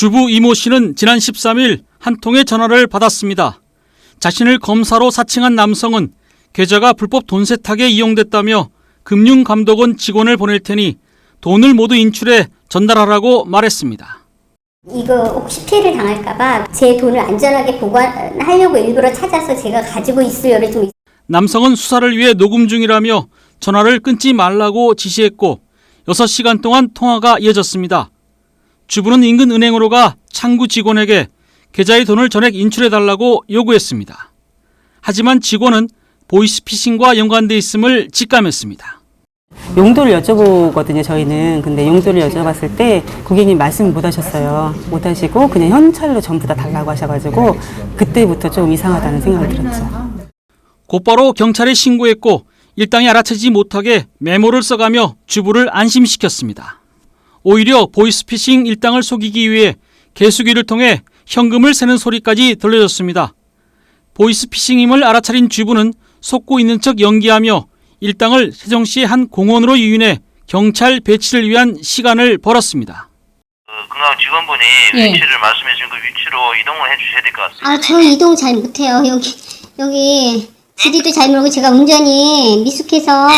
주부 이모 씨는 지난 13일 한 통의 전화를 받았습니다. 자신을 검사로 사칭한 남성은 계좌가 불법 돈 세탁에 이용됐다며 금융감독원 직원을 보낼 테니 돈을 모두 인출해 전달하라고 말했습니다. 이거 혹시 피해를 당할까봐 제 돈을 안전하게 보관하려고 일부러 찾아서 제가 가지고 있을 여를 좀 남성은 수사를 위해 녹음 중이라며 전화를 끊지 말라고 지시했고 6시간 동안 통화가 이어졌습니다. 주부는 인근 은행으로 가 창구 직원에게 계좌의 돈을 전액 인출해달라고 요구했습니다. 하지만 직원은 보이스피싱과 연관돼 있음을 직감했습니다. 용도를 여쭤보거든요, 저희는. 근데 용도를 여쭤봤을 때 고객님 말씀 못 하셨어요. 못 하시고 그냥 현찰로 전부 다 달라고 하셔가지고 그때부터 좀 이상하다는 생각이 들었죠. 곧바로 경찰에 신고했고 일당이 알아채지 못하게 메모를 써가며 주부를 안심시켰습니다. 오히려 보이스피싱 일당을 속이기 위해 개수기를 통해 현금을 세는 소리까지 들려졌습니다. 보이스피싱임을 알아차린 주부는 속고 있는 척 연기하며 일당을 세종시의 한 공원으로 유인해 경찰 배치를 위한 시간을 벌었습니다. 그 금강 직원분이 네. 위치를 말씀해 주신 그 위치로 이동을 해 주셔야 될 것 같습니다. 아, 저 이동 잘 못해요. 여기, 여기, 지리도 잘 모르고 제가 운전이 미숙해서.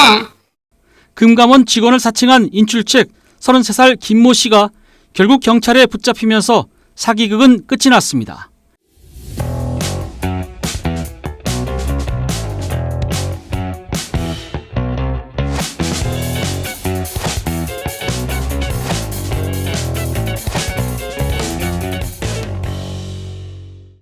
금감원 직원을 사칭한 인출책 33살 김모 씨가 결국 경찰에 붙잡히면서 사기극은 끝이 났습니다.